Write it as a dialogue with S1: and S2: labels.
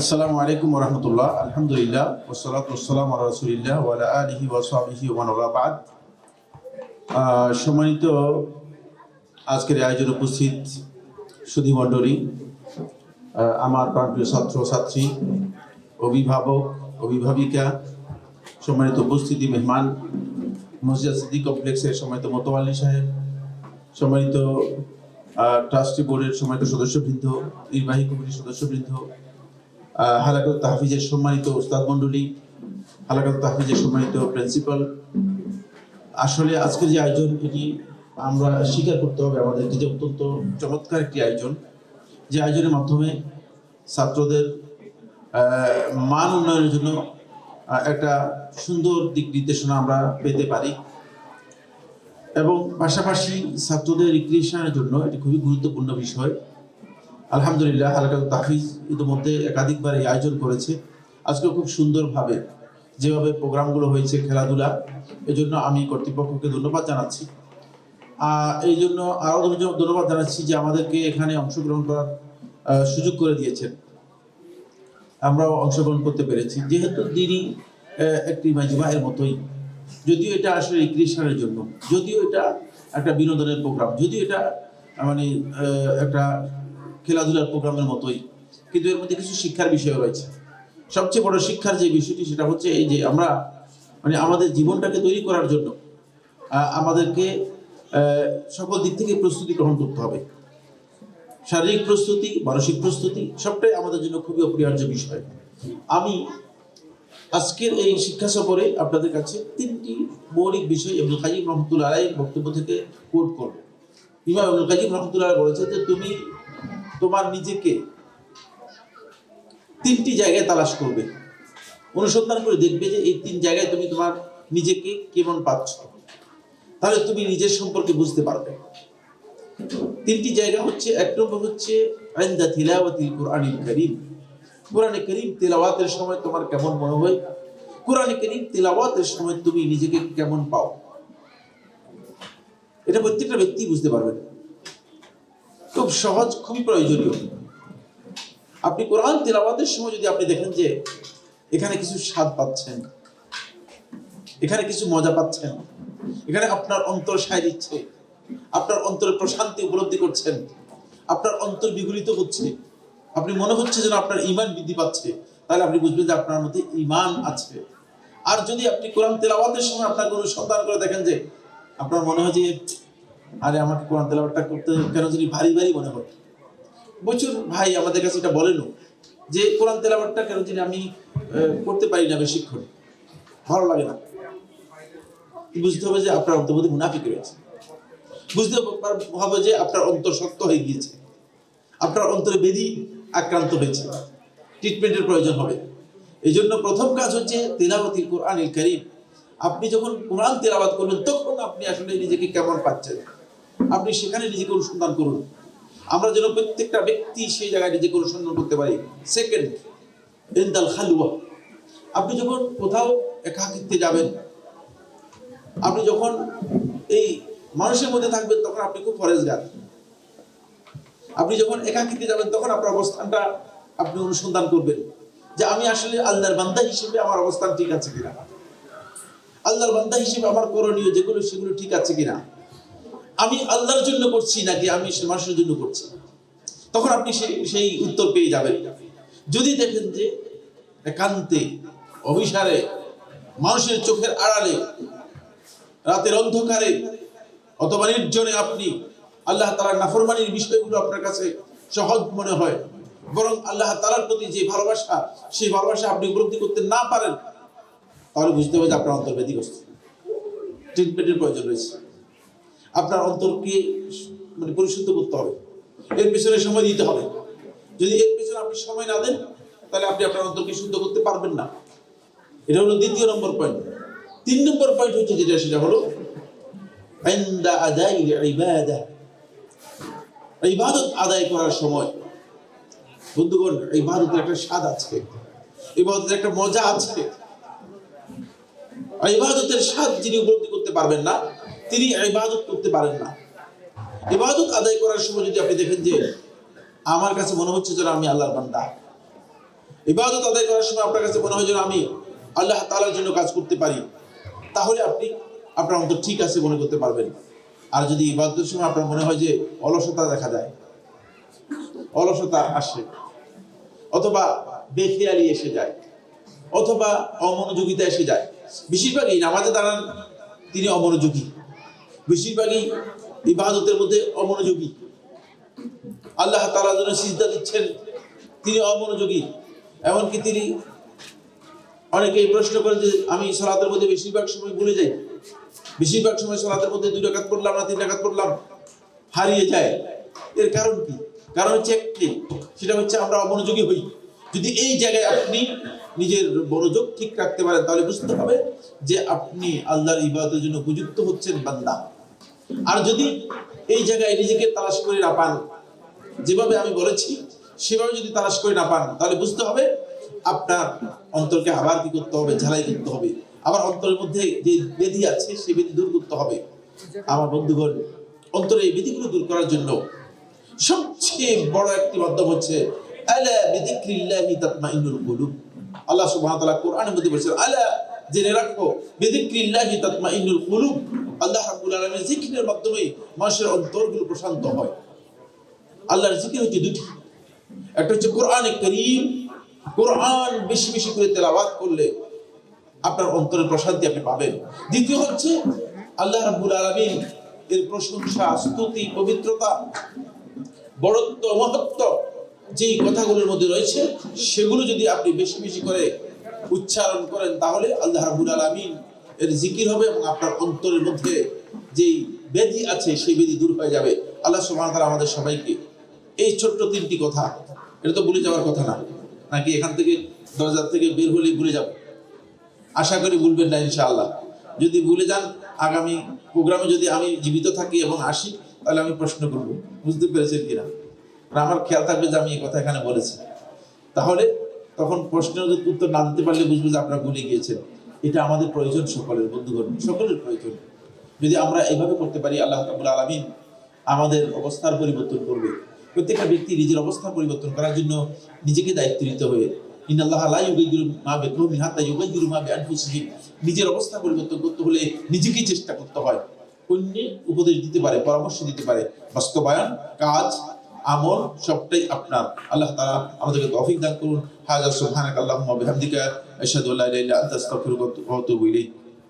S1: আসসালামু আলাইকুম রহমতুল্লাহ আলহামদুলিল্লাহ ওসালাত রসুলিল্লাহ ওয়ালা আলহি ওয়াসাবিহি ওয়ানুল্লাহ বাদ। সম্মানিত আজকের আয়োজন উপস্থিত সুধী মণ্ডলী আমার প্রাণপ্রিয় ছাত্র ছাত্রী, অভিভাবক, অভিভাবিকা, সম্মানিত উপস্থিতি মেহমান, মসজিদ সিদ্দিক কমপ্লেক্সের সম্মানিত মোতোয়াল্লি সাহেব, সম্মানিত ট্রাস্টি বোর্ডের সম্মানিত সদস্যবৃন্দ, নির্বাহী কমিটির সদস্যবৃন্দ হালাকাত তাহফিজের সম্মানিত ওস্তাদ মণ্ডলী, হালাকাত তাহফিজের সম্মানিত প্রিন্সিপাল। আসলে আজকের যে আয়োজন, এটি আমরা স্বীকার করতে হবে আমাদেরকে যে অত্যন্ত চমৎকার একটি আয়োজন। যে আয়োজনের মাধ্যমে ছাত্রদের মান উন্নয়নের জন্য একটা সুন্দর দিক নির্দেশনা আমরা পেতে পারি। এবং পাশাপাশি ছাত্রদের রিক্রিয়েশনের জন্য এটি খুবই গুরুত্বপূর্ণ বিষয়। আলহামদুলিল্লাহ হালকা তাফিজ ইতিমধ্যে একাধিকবার এই আয়োজন করেছে। আজকে খুব সুন্দরভাবে যেভাবে প্রোগ্রামগুলো হয়েছে খেলাধুলা, এজন্য আমি কর্তৃপক্ষকে ধন্যবাদ জানাচ্ছি। এই জন্য আরও ধন্যবাদ জানাচ্ছি যে আমাদেরকে এখানে অংশগ্রহণ করার সুযোগ করে দিয়েছেন। আমরাও অংশগ্রহণ করতে পেরেছি। যেহেতু দিনই একটি মাজমা এর মতোই, যদিও এটা আসলে রিক্রিয়েশনের জন্য, যদিও এটা একটা বিনোদনের প্রোগ্রাম, যদিও এটা মানে একটা খেলাধুলার প্রোগ্রামের মতোই। কিন্তু এর মধ্যে কিছু শিক্ষার বিষয় রয়েছে। সবচেয়ে বড় শিক্ষার যে বিষয়টি, সেটা হচ্ছে এই যে আমরা মানে আমাদের জীবনটাকে তৈরি করার জন্য আমাদেরকে সকল দিক থেকে প্রস্তুতি গ্রহণ করতে হবে। শারীরিক প্রস্তুতি, মানসিক প্রস্তুতি, সবটাই আমাদের জন্য খুবই অপরিহার্য বিষয়। আমি আজকের এই শিক্ষা সফরে আপনাদের কাছে তিনটি মৌলিক বিষয় এবং কাজিম রহমতুল্লাহ বক্তব্য থেকে কোট করব। ইমাম কাজিম রহমতুল্লাহ বলেছে যে, তুমি তোমার নিজেকে তিনটি জায়গায় তালাশ করবে। অনুসন্ধান করে দেখবে যে এই তিন জায়গায় তুমি তোমার নিজেকে কেমন পাচ্ছ। তাহলে তুমি নিজের সম্পর্কে বুঝতে পারবে। তিনটি জায়গা হচ্ছে, এক নম্বর হচ্ছে, আইন্দা তিলাওয়াতিল কোরআনিল কারীম। কোরআনে করিম তেলাওয়াতের সময় তোমার কেমন মনে হয়? কোরআনে করিম তেলাওয়াতের সময় তুমি নিজেকে কেমন পাও? এটা প্রত্যেকটা ব্যক্তি বুঝতে পারবেন খুব সহজ, খুবই প্রয়োজনীয়। আপনি কোরআন তেলাওয়াতের সময় যদি আপনি দেখেন যে এখানে কিছু স্বাদ পাচ্ছেন, এখানে কিছু মজা পাচ্ছেন, এখানে আপনার অন্তর সায় দিচ্ছে, আপনার অন্তরে প্রশান্তি উপলব্ধি করছেন, আপনার অন্তর বিগলিত হচ্ছে, আপনি মনে হচ্ছে যেন আপনার ইমান বৃদ্ধি পাচ্ছে, তাহলে আপনি বুঝবেন যে আপনার মধ্যে ইমান আছে। আর যদি আপনি কোরআন তেলাওয়াতের সময় আপনার কোনো সন্ধান করে দেখেন যে আপনার মনে হয় যে আরে আমাকে কোরআন তেলাওয়াতটা করতে কেন জানি ভারী ভারী মনে হয়। প্রচুর ভাই আমাদের কাছে এটা বলেনও যে কোরআন তেলাওয়াতটা কেন জানি আমি করতে পারি না বেশিক্ষণ। ভালো লাগে না। বুঝতে হবে যে আপনার অন্তর মধ্যে মুনাফিক রয়েছে। বুঝতে হবে যে আপনার অন্তর শক্ত হয়ে গিয়েছে। আপনার অন্তরে বেদি আক্রান্ত হয়েছে। ট্রিটমেন্টের প্রয়োজন হবে। এই জন্য প্রথম কাজ হচ্ছে তেলাওয়াতিল কোরআনিল করিম। আপনি যখন কোরআন তেলাওয়াত করবেন, তখন আপনি আসলে নিজেকে কেমন পাচ্ছেন? আপনি সেখানে নিজেকে অনুসন্ধান করুন। আমরা যেন প্রত্যেকটা ব্যক্তি সেই জায়গায় নিজেকে অনুসন্ধান করতে পারি। সেকেন্ড ইন্দাল খালুয়া আপনি যখন কোথাও একাকিত্বে যাবেন, আপনি যখন এই মানুষের মধ্যে থাকবেন, তখন আপনি খুব ফরেজগার আপনি যখন একাকিতে যাবেন, তখন আপনার অবস্থানটা আপনি অনুসন্ধান করবেন যে আমি আসলে আল্লাহর বান্দা হিসেবে আমার অবস্থান ঠিক আছে কিনা। আল্লাহর বান্দা হিসেবে আমার করণীয় যেগুলো, সেগুলো ঠিক আছে কিনা। আমি আল্লাহর জন্য করছি নাকি আমি সে মানুষের জন্য করছি? তখন আপনি সেই সেই উত্তর পেয়ে যাবেন। যদি দেখেন যে একান্তে, অভিসারে, মানুষের চোখের আড়ালে, রাতের অন্ধকারে, অথবা নির্জনে আপনি আল্লাহ তালার নাফরমানির বিষয়গুলো আপনার কাছে সহজ মনে হয়, বরং আল্লাহ তালার প্রতি যে ভালোবাসা, সেই ভালোবাসা আপনি উপলব্ধি করতে না পারেন, তাহলে বুঝতে হবে যে আপনার অন্তর ব্যতিগ্রস্ত ট্রিটমেন্টের প্রয়োজন রয়েছে। আপনার অন্তরকে মানে পরিশুদ্ধ করতে হবে? এর পিছনে সময় দিতে হবে। যদি এর পিছনে আপনি সময় না দেন, তাহলে আপনি আপনার অন্তরকে শুদ্ধ করতে পারবেন না। এটা হলো দ্বিতীয় নম্বর পয়েন্ট তিন নম্বর পয়েন্ট হচ্ছে যেটা, সেটা হলো ইবাদত আদায় করার সময়, বন্ধুগণ এই ভারতের একটা স্বাদ আছে। ইবাদতের একটা মজা আছে। ইবাদতের স্বাদ যিনি উপলব্ধি করতে পারবেন না তিনি ইবাদত করতে পারেন না। ইবাদত আদায় করার সময় যদি আপনি দেখেন যে আমার কাছে মনে হচ্ছে যেন আমি আল্লাহর বান্দা। ইবাদত আদায় করার সময় আপনার কাছে মনে হয় যেন আমি আল্লাহ তাআলার জন্য কাজ করতে পারি। তাহলে আপনি, আপনার অন্তর ঠিক আছে মনে করতে পারবেন। আর যদি ইবাদতের সময় আপনার মনে হয় যে অলসতা দেখা যায় অলসতা আসে, অথবা বেখেয়ালি এসে যায়, অথবা অমনোযোগিতা এসে যায়, বেশিরভাগই নামাজে দাঁড়ান তিনি অমনোযোগী। বেশিরভাগই ইবাদতের মধ্যে অমনোযোগী। আল্লাহ তাআলার জন্য সিজদা দিচ্ছেন, তিনি অমনোযোগী। এমনকি তিনি অনেকেই প্রশ্ন করেন যে, আমি সলাতের মধ্যে বেশিরভাগ সময় ভুলে যাই। বেশিরভাগ সময় সলাতের মধ্যে দুই রাকাত পড়লাম না, তিন রাকাত পড়লাম, হারিয়ে যায়। এর কারণ কি? কারণ হচ্ছে একটি সেটা হচ্ছে আমরা অমনোযোগী হই। যদি এই জায়গায় আপনি নিজের মনোযোগ ঠিক রাখতে পারেন, তাহলে বুঝতে হবে যে আপনি আল্লাহর ইবাদতের জন্য উপযুক্ত হচ্ছেন বান্দা। আর যদি এই জায়গায় নিজেকে তালাশ করে না পান, যেভাবে আমি বলেছি, সেভাবে যদি তালাশ করে না পান, তাহলে বুঝতে হবে আপনার অন্তরকে আবার কি করতে হবে? ঝালাই করতে হবে। আবার অন্তরের মধ্যে যে বেধি আছে, সেই বেধি দূর করতে হবে। আমার বন্ধুগণ, অন্তরে এই বেধিগুলো দূর করার জন্য সবচেয়ে বড় একটি মাধ্যম হচ্ছে, আলা বিযিকরিল্লাহি তাতমাইন্নুল কুলুব। আল্লাহ সুবহানাহু ওয়া কোরআনের মধ্যে বলেছেন, আলা জেনে রাখো বিযিকরিল্লাহি তাতমাইন্নুল কুলুব। আল্লাহ আলামিনের জিকিরের মাধ্যমে মানুষের অন্তরগুলো প্রশান্ত হয়। আল্লাহর জিকির হচ্ছে দুটি একটা হচ্ছে কোরআনে করিম। কোরআন বেশি বেশি করে তেলাওয়াত করলে আপনার অন্তরের প্রশান্তি আপনি পাবেন। দ্বিতীয় হচ্ছে আল্লাহ রাব্বুল আলামিন এর প্রশংসা, স্তুতি, পবিত্রতা, বড়ত্ব, মহত্ব যেই কথাগুলোর মধ্যে রয়েছে, সেগুলো যদি আপনি বেশি বেশি করে উচ্চারণ করেন, তাহলে আল্লাহ রাব্বুল আলামিন এর জিকির হবে এবং আপনার অন্তরের মধ্যে যেই বেদি আছে, সেই বেদি দূর হয়ে যাবে। আল্লাহ ওয়া তাআলা আমাদের সবাইকে এই ছোট্ট তিনটি কথা, এটা তো ভুলে যাওয়ার কথা না, নাকি এখান থেকে দরজা থেকে বের হলেই ভুলে যাব? আশা করি ভুলবেন না ইনশাআল্লাহ। যদি ভুলে যান, আগামী প্রোগ্রামে যদি আমি জীবিত থাকি এবং আসি, তাহলে আমি প্রশ্ন করব, বুঝতে পেরেছেন কিনা? আমার খেয়াল থাকবে যে আমি এই কথা এখানে বলেছি। তাহলে তখন প্রশ্নের উত্তর না দিতে পারলে বুঝব যে আপনারা ভুলে গিয়েছেন। এটা আমাদের প্রয়োজন সকলের, বন্ধুগণ, সকলের প্রয়োজন। যদি আমরা এইভাবে করতে পারি, আল্লাহ রাবুল আলমিন আমাদের অবস্থার পরিবর্তন করবে। প্রত্যেকটা ব্যক্তি নিজের অবস্থা পরিবর্তন করার জন্য নিজেকে দায়িত্ব নিতে হবে। ইন্নাল্লাহ লা ইউগাইয়িরু মা বিকওমিন হাত্তা ইউগাইয়িরু মা নিজের অবস্থা পরিবর্তন করতে হলে নিজেকেই চেষ্টা করতে হয়। অন্য উপদেশ দিতে পারে, পরামর্শ দিতে পারে। বাস্তবায়ন, কাজ, আমল সবটাই আপনার। আল্লাহ তাআলা আমাদেরকে তৌফিক দান করুন। হাজা সুবহানাক আল্লাহুম্মা বিহামদিকা, আশহাদু